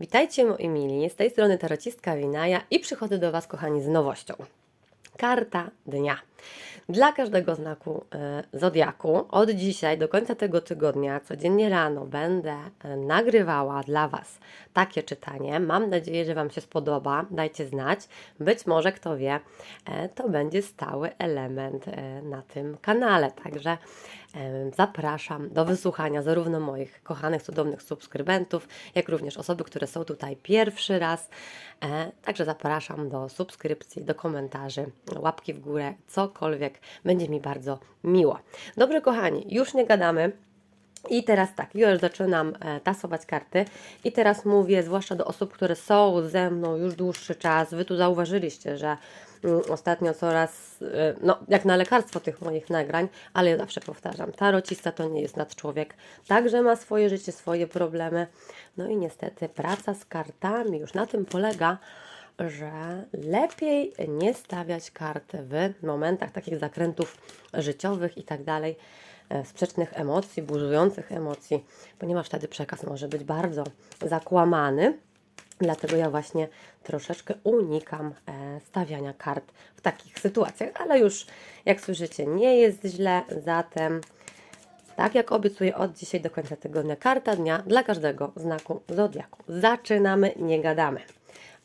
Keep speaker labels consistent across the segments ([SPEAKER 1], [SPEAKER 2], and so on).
[SPEAKER 1] Witajcie moi mili, z tej strony tarocistka Winaja i przychodzę do Was kochani z nowością. Karta dnia. Dla każdego znaku e, zodiaku od dzisiaj do końca tego tygodnia, codziennie rano będę e, nagrywała dla Was takie czytanie. Mam nadzieję, że Wam się spodoba. Dajcie znać. Być może, kto wie, e, to będzie stały element na tym kanale. Także zapraszam do wysłuchania zarówno moich kochanych, cudownych subskrybentów, jak również osoby, które są tutaj pierwszy raz. Także zapraszam do subskrypcji, do komentarzy, łapki w górę, cokolwiek. Będzie mi bardzo miło. Dobrze, kochani, już nie gadamy. I teraz tak, już zaczynam e, tasować karty i teraz mówię zwłaszcza do osób, które są ze mną już dłuższy czas. Wy tu zauważyliście, że mm, ostatnio coraz, e, no jak na lekarstwo tych moich nagrań, ale ja zawsze powtarzam, tarocista to nie jest nadczłowiek, także ma swoje życie, swoje problemy. No i niestety praca z kartami już na tym polega, że lepiej nie stawiać kart w momentach takich zakrętów życiowych i tak dalej, e, sprzecznych emocji, burzujących emocji, ponieważ wtedy przekaz może być bardzo zakłamany. Dlatego ja właśnie troszeczkę unikam e, stawiania kart w takich sytuacjach, ale już jak słyszycie, nie jest źle, zatem tak jak obiecuję od dzisiaj do końca tygodnia, karta dnia dla każdego znaku zodiaku. Zaczynamy, nie gadamy.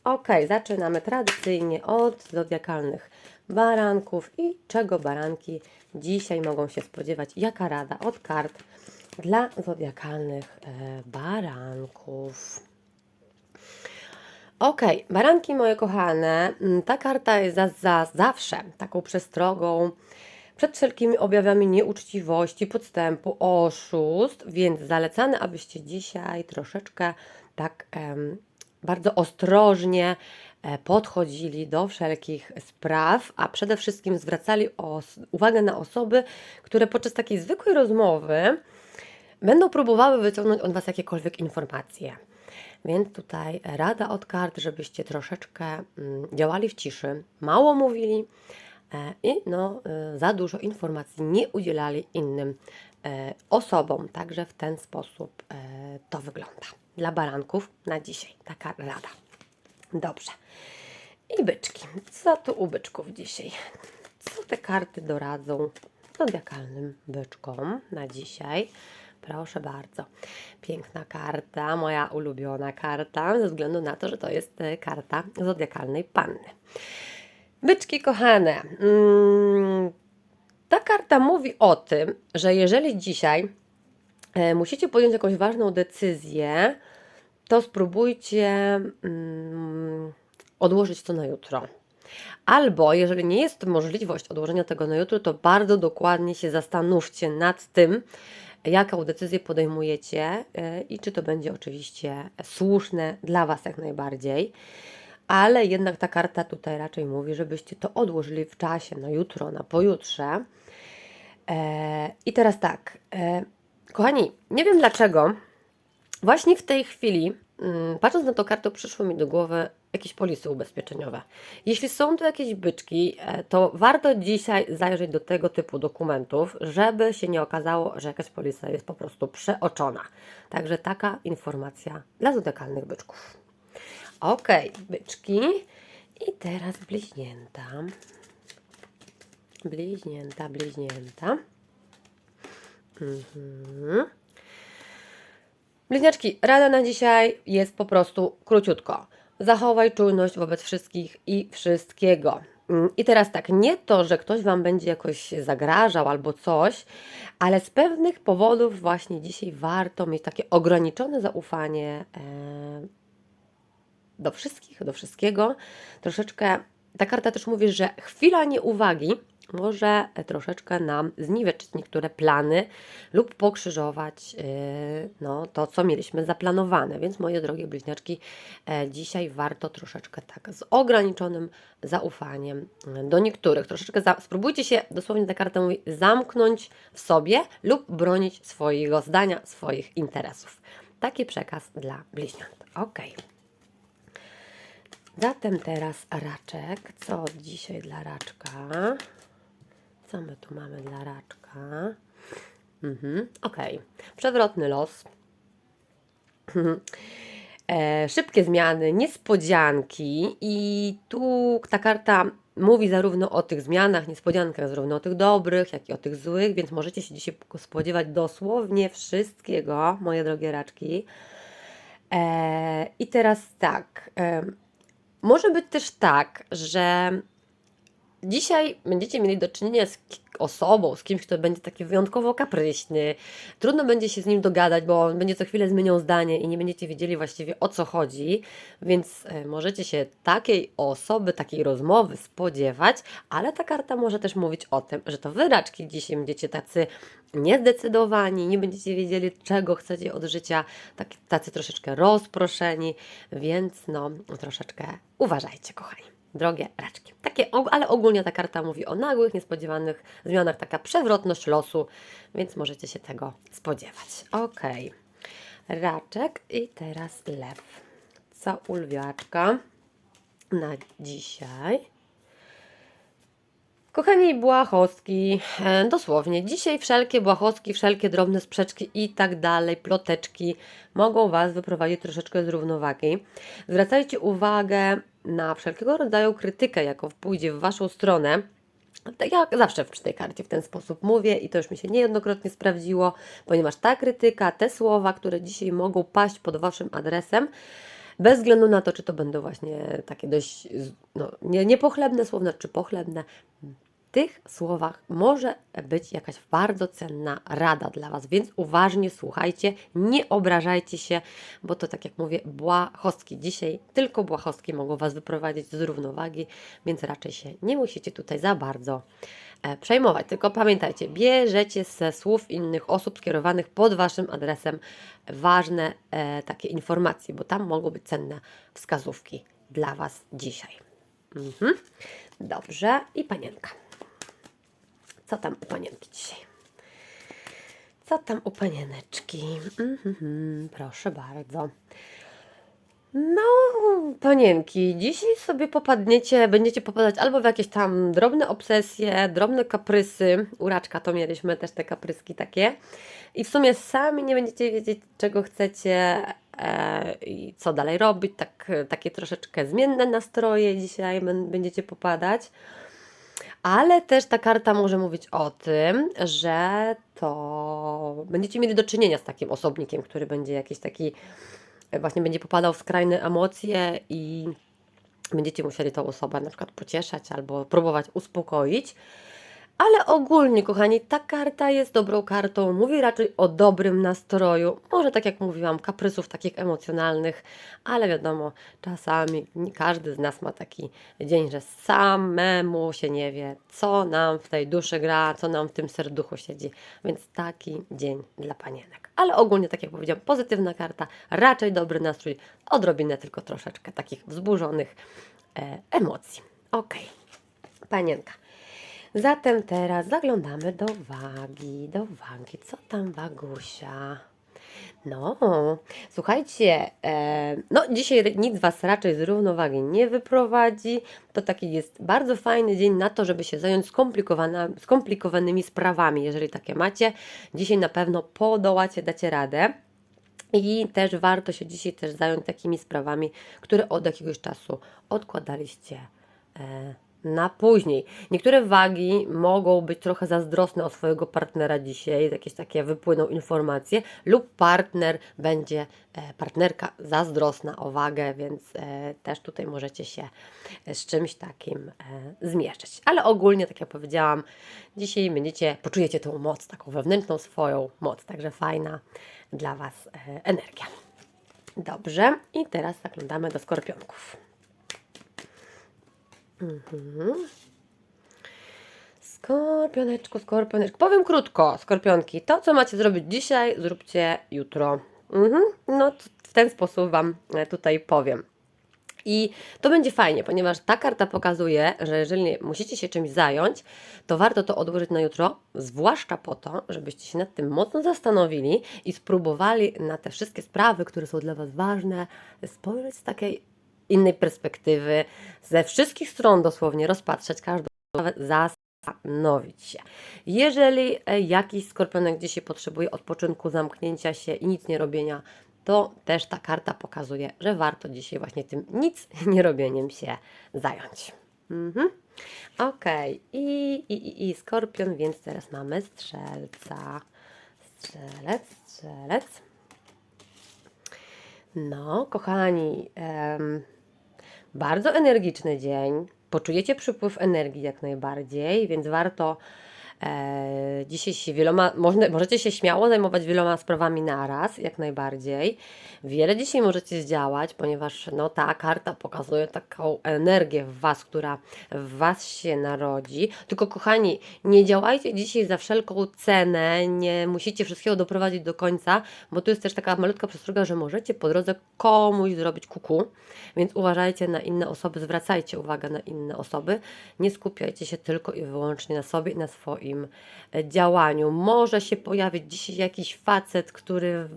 [SPEAKER 1] Ok, zaczynamy tradycyjnie od zodiakalnych baranków i czego baranki dzisiaj mogą się spodziewać. Jaka rada od kart dla zodiakalnych e, baranków. Ok, baranki moje kochane, mm, ta karta jest za, za zawsze taką przestrogą przed wszelkimi objawami nieuczciwości, podstępu, oszustw, więc zalecane, abyście dzisiaj troszeczkę tak em, bardzo ostrożnie e, podchodzili do wszelkich spraw, a przede wszystkim zwracali uwagę na osoby, które podczas takiej zwykłej rozmowy będą próbowały wyciągnąć od Was jakiekolwiek informacje. Więc tutaj rada od kart, żebyście troszeczkę mm, działali w ciszy, mało mówili e, i no, e, za dużo informacji nie udzielali innym osobom. Także w ten sposób to wygląda. Dla baranków na dzisiaj taka rada. Dobrze. I byczki. Co tu u byczków dzisiaj? Co te karty doradzą zodiakalnym byczkom na dzisiaj? Proszę bardzo. Piękna karta, moja ulubiona karta, ze względu na to, że to jest e, karta zodiakalnej panny. Byczki kochane, mm, ta karta mówi o tym, że jeżeli dzisiaj musicie podjąć jakąś ważną decyzję, to spróbujcie mm, odłożyć to na jutro. Albo jeżeli nie jest możliwość odłożenia tego na jutro, to bardzo dokładnie się zastanówcie nad tym, jaką decyzję podejmujecie e, i czy to będzie oczywiście słuszne dla Was jak najbardziej. Ale jednak ta karta tutaj raczej mówi, żebyście to odłożyli w czasie, na jutro, na pojutrze. E, I teraz tak, e, kochani, nie wiem dlaczego, właśnie w tej chwili, mm, patrząc na tą kartę, przyszło mi do głowy jakieś polisy ubezpieczeniowe. Jeśli są to jakieś byczki, e, to warto dzisiaj zajrzeć do tego typu dokumentów, żeby się nie okazało, że jakaś polisa jest po prostu przeoczona. Także taka informacja dla zodiakalnych byczków. Ok, byczki. I teraz bliźnięta. Bliźnięta, bliźnięta. Mhm. Bliźniaczki, rada na dzisiaj jest po prostu króciutko. Zachowaj czujność wobec wszystkich i wszystkiego. Mm, I teraz tak, nie to, że ktoś Wam będzie jakoś zagrażał albo coś, ale z pewnych powodów właśnie dzisiaj warto mieć takie ograniczone zaufanie e, do wszystkich, do wszystkiego. Troszeczkę ta karta też mówi, że chwila nieuwagi może troszeczkę nam zniweczyć niektóre plany lub pokrzyżować yy, no, to, co mieliśmy zaplanowane. Więc moje drogie bliźniaczki, e, dzisiaj warto troszeczkę tak z ograniczonym zaufaniem e, do niektórych. Troszeczkę za, spróbujcie się, dosłownie ta karta mówi, zamknąć w sobie lub bronić swojego zdania, swoich interesów. Taki przekaz dla bliźniąt. Okej. Zatem teraz raczek. Co dzisiaj dla raczka? Co my tu mamy dla raczka? Mhm, ok. Przewrotny los. e, szybkie zmiany, niespodzianki i tu ta karta mówi zarówno o tych zmianach, niespodziankach, zarówno o tych dobrych, jak i o tych złych, więc możecie się dzisiaj spodziewać dosłownie wszystkiego, moje drogie raczki. E, I teraz tak, e, może być też tak, że Dzisiaj będziecie mieli do czynienia z osobą, z kimś, kto będzie taki wyjątkowo kapryśny. Trudno będzie się z nim dogadać, bo on będzie co chwilę zmieniał zdanie i nie będziecie wiedzieli właściwie o co chodzi, więc e, możecie się takiej osoby, takiej rozmowy spodziewać, ale ta karta może też mówić o tym, że to wy raczki dzisiaj będziecie tacy niezdecydowani, nie będziecie wiedzieli czego chcecie od życia, tacy troszeczkę rozproszeni, więc no troszeczkę uważajcie kochani drogie raczki. Takie, ale ogólnie ta karta mówi o nagłych, niespodziewanych zmianach, taka przewrotność losu, więc możecie się tego spodziewać. Ok, raczek i teraz lew. Co u lwiaczka na dzisiaj? Kochani błahostki, e, dosłownie, dzisiaj wszelkie błahostki, wszelkie drobne sprzeczki i tak dalej, ploteczki mogą Was wyprowadzić troszeczkę z równowagi. Zwracajcie uwagę na wszelkiego rodzaju krytykę, jaką pójdzie w Waszą stronę. Tak jak zawsze przy tej karcie w ten sposób mówię i to już mi się niejednokrotnie sprawdziło, ponieważ ta krytyka, te słowa, które dzisiaj mogą paść pod Waszym adresem, bez względu na to, czy to będą właśnie takie dość no, nie, niepochlebne słowne, czy pochlebne, tych słowach może być jakaś bardzo cenna rada dla Was, więc uważnie słuchajcie, nie obrażajcie się, bo to tak jak mówię, błahostki. Dzisiaj tylko błahostki mogą Was wyprowadzić z równowagi, więc raczej się nie musicie tutaj za bardzo e, przejmować. Tylko pamiętajcie, bierzecie ze słów innych osób skierowanych pod Waszym adresem ważne e, takie informacje, bo tam mogą być cenne wskazówki dla Was dzisiaj. Mhm. Dobrze, i panienka. Co tam u panienki dzisiaj? Co tam u panieneczki? Mhm, proszę bardzo. No, panienki, dzisiaj sobie popadniecie, będziecie popadać albo w jakieś tam drobne obsesje, drobne kaprysy. Uraczka to mieliśmy też te kapryski takie. I w sumie sami nie będziecie wiedzieć, czego chcecie e, i co dalej robić. Tak, takie troszeczkę zmienne nastroje dzisiaj bę- będziecie popadać. Ale też ta karta może mówić o tym, że to będziecie mieli do czynienia z takim osobnikiem, który będzie jakiś taki, e, właśnie będzie popadał w skrajne emocje i będziecie musieli tą osobę na przykład pocieszać albo próbować uspokoić. Ale ogólnie, kochani, ta karta jest dobrą kartą. Mówi raczej o dobrym nastroju. Może tak jak mówiłam, kaprysów takich emocjonalnych, ale wiadomo, czasami każdy z nas ma taki dzień, że samemu się nie wie, co nam w tej duszy gra, co nam w tym serduchu siedzi. Więc taki dzień dla panienek. Ale ogólnie, tak jak powiedziałam, pozytywna karta, raczej dobry nastrój, odrobinę tylko troszeczkę takich wzburzonych e, emocji. Okej, panienka. Zatem teraz zaglądamy do wagi, do wagi. Co tam wagusia? No, słuchajcie, e, no dzisiaj nic Was raczej z równowagi nie wyprowadzi. To taki jest bardzo fajny dzień na to, żeby się zająć skomplikowanymi sprawami. Jeżeli takie macie, dzisiaj na pewno podołacie, dacie radę. I też warto się dzisiaj też zająć takimi sprawami, które od jakiegoś czasu odkładaliście e, na później. Niektóre wagi mogą być trochę zazdrosne o swojego partnera dzisiaj, jakieś takie wypłyną informacje, lub partner będzie, e, partnerka zazdrosna o wagę, więc e, też tutaj możecie się z czymś takim e, zmierzyć. Ale ogólnie, tak jak powiedziałam, dzisiaj będziecie, poczujecie tą moc, taką wewnętrzną swoją moc, także fajna dla Was e, energia. Dobrze, i teraz zaglądamy do skorpionków. Mhm. Skorpioneczku, skorpioneczku. Powiem krótko, skorpionki. To, co macie zrobić dzisiaj, zróbcie jutro. Mhm. No, w ten sposób Wam e, tutaj powiem. I to będzie fajnie, ponieważ ta karta pokazuje, że jeżeli musicie się czymś zająć, to warto to odłożyć na jutro, zwłaszcza po to, żebyście się nad tym mocno zastanowili i spróbowali na te wszystkie sprawy, które są dla Was ważne, spojrzeć z takiej innej perspektywy, ze wszystkich stron dosłownie rozpatrzeć każdą zastanowić się. Jeżeli e, jakiś skorpionek dzisiaj potrzebuje odpoczynku, zamknięcia się i nic nie robienia, to też ta karta pokazuje, że warto dzisiaj właśnie tym nic nie robieniem się zająć. Mhm. Okej, I, i, i, i skorpion, więc teraz mamy strzelca. Strzelec, strzelec. No, kochani, em, bardzo energiczny dzień. Poczujecie przypływ energii jak najbardziej, więc warto dzisiaj się wieloma, możecie się śmiało zajmować wieloma sprawami naraz, jak najbardziej. Wiele dzisiaj możecie zdziałać, ponieważ no, ta karta pokazuje taką energię w Was, która w Was się narodzi. Tylko kochani, nie działajcie dzisiaj za wszelką cenę, nie musicie wszystkiego doprowadzić do końca, bo tu jest też taka malutka przestroga, że możecie po drodze komuś zrobić kuku, więc uważajcie na inne osoby, zwracajcie uwagę na inne osoby, nie skupiajcie się tylko i wyłącznie na sobie i na swoim e, działaniu. Może się pojawić dzisiaj jakiś facet, który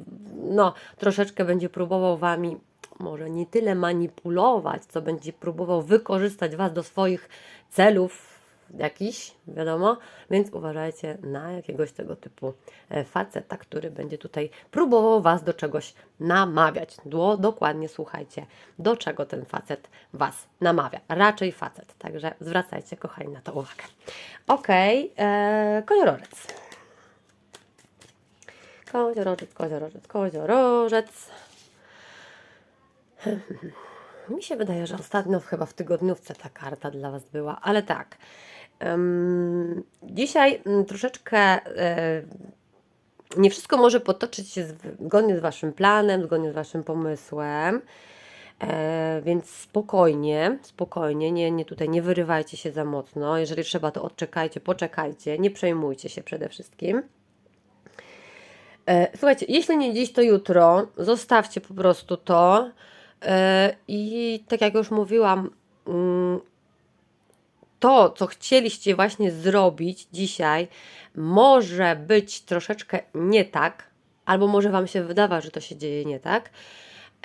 [SPEAKER 1] no, troszeczkę będzie próbował Wami może nie tyle manipulować, co będzie próbował wykorzystać Was do swoich celów jakiś, wiadomo, więc uważajcie na jakiegoś tego typu e, faceta, który będzie tutaj próbował Was do czegoś namawiać. Do, dokładnie słuchajcie, do czego ten facet Was namawia. Raczej facet, także zwracajcie, kochani, na to uwagę. Okej, okay, koziorożec. Koziorożec, koziorożec, koziorożec. Mi się wydaje, że ostatnio chyba w tygodniówce ta karta dla Was była, ale tak. Dzisiaj mm, troszeczkę e, nie wszystko może potoczyć się zgodnie z Waszym planem, zgodnie z Waszym pomysłem. E, więc spokojnie, spokojnie, nie, nie tutaj nie wyrywajcie się za mocno. Jeżeli trzeba, to odczekajcie, poczekajcie, nie przejmujcie się przede wszystkim. E, słuchajcie, jeśli nie dziś, to jutro, zostawcie po prostu to. E, I tak jak już mówiłam, mm, to, co chcieliście właśnie zrobić dzisiaj, może być troszeczkę nie tak, albo może Wam się wydawać, że to się dzieje nie tak.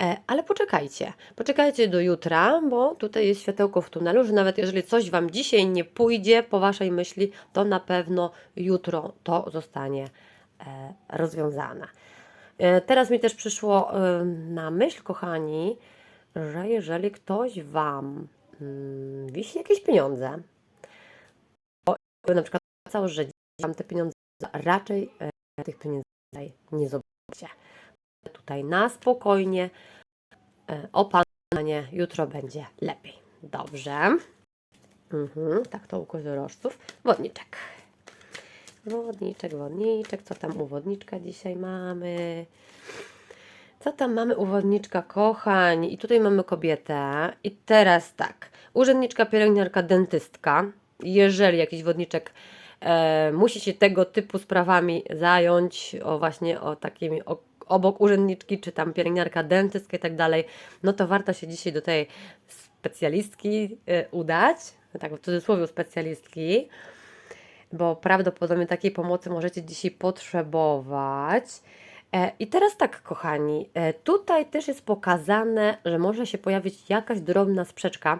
[SPEAKER 1] E, ale poczekajcie, poczekajcie do jutra, bo tutaj jest światełko w tunelu, że nawet jeżeli coś Wam dzisiaj nie pójdzie po Waszej myśli, to na pewno jutro to zostanie e, rozwiązane. E, teraz mi też przyszło na myśl, kochani, że jeżeli ktoś Wam mm, wisi jakieś pieniądze, bo na przykład całe życie Wam te pieniądze, raczej e, tych pieniędzy nie zobaczycie. Tutaj na spokojnie, e, opanowanie, jutro będzie lepiej. Dobrze. Mhm, tak to u koziorożców. Wodniczek. Wodniczek, wodniczek. Co tam u wodniczka dzisiaj mamy? Co tam mamy u wodniczka, kochań? I tutaj mamy kobietę. I teraz tak. Urzędniczka, pielęgniarka, dentystka. Jeżeli jakiś wodniczek e, musi się tego typu sprawami zająć, o właśnie o takimi, o, obok urzędniczki, czy tam pielęgniarka, dentystka i tak dalej, no to warto się dzisiaj do tej specjalistki e, udać. Tak w cudzysłowie specjalistki bo prawdopodobnie takiej pomocy możecie dzisiaj potrzebować. E, I teraz tak, kochani, e, tutaj też jest pokazane, że może się pojawić jakaś drobna sprzeczka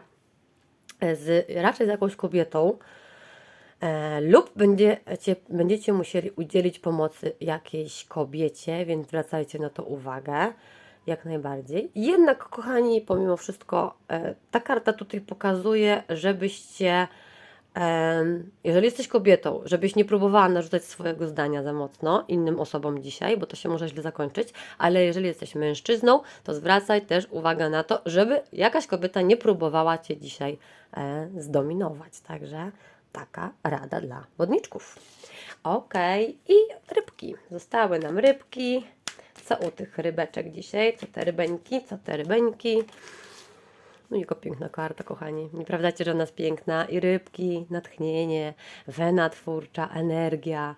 [SPEAKER 1] e, z, raczej z jakąś kobietą, lub będziecie, będziecie musieli udzielić pomocy jakiejś kobiecie, więc zwracajcie na to uwagę jak najbardziej. Jednak, kochani, pomimo wszystko, ta karta tutaj pokazuje, żebyście jeżeli jesteś kobietą, żebyś nie próbowała narzucać swojego zdania za mocno innym osobom dzisiaj, bo to się może źle zakończyć, ale jeżeli jesteś mężczyzną, to zwracaj też uwagę na to, żeby jakaś kobieta nie próbowała cię dzisiaj e, zdominować. Także taka rada dla wodniczków. Ok, i rybki. Zostały nam rybki. Co u tych rybeczek dzisiaj? Co te rybeńki? Co te rybeńki? No jaka piękna karta, kochani. Nieprawdacie, że ona jest piękna? I rybki, natchnienie, wena twórcza, energia,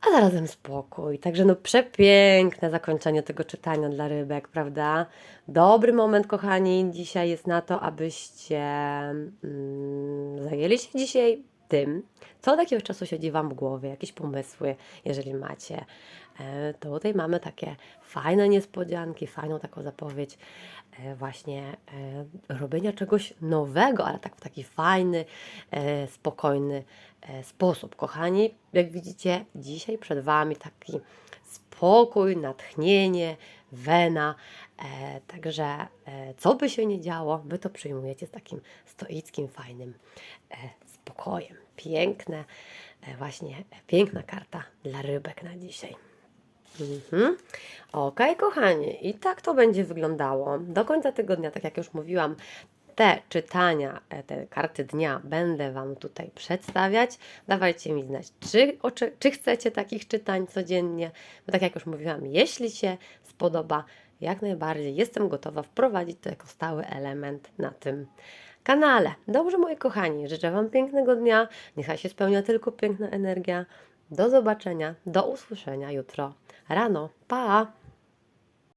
[SPEAKER 1] a zarazem spokój. Także no przepiękne zakończenie tego czytania dla rybek, prawda? Dobry moment, kochani, dzisiaj jest na to, abyście mm, zajęli się dzisiaj tym, co od jakiegoś czasu siedzi Wam w głowie, jakieś pomysły, jeżeli macie. E, to tutaj mamy takie fajne niespodzianki, fajną taką zapowiedź e, właśnie e, robienia czegoś nowego, ale tak w taki fajny, spokojny sposób. Kochani, jak widzicie, dzisiaj przed Wami taki spokój, natchnienie, wena. Także co by się nie działo, wy to przyjmujecie z takim stoickim, fajnym spokojem. Piękne, e, właśnie piękna karta dla rybek na dzisiaj. Mhm. Ok, kochani, i tak to będzie wyglądało. Do końca tygodnia, tak jak już mówiłam, te czytania, e, te karty dnia będę Wam tutaj przedstawiać. Dawajcie mi znać, czy, oczy, czy chcecie takich czytań codziennie. Bo tak jak już mówiłam, jeśli się spodoba, jak najbardziej jestem gotowa wprowadzić to jako stały element na tym kanale. Dobrze, moi kochani, życzę Wam pięknego dnia. Niechaj się spełnia tylko piękna energia. Do zobaczenia, do usłyszenia jutro rano. Pa!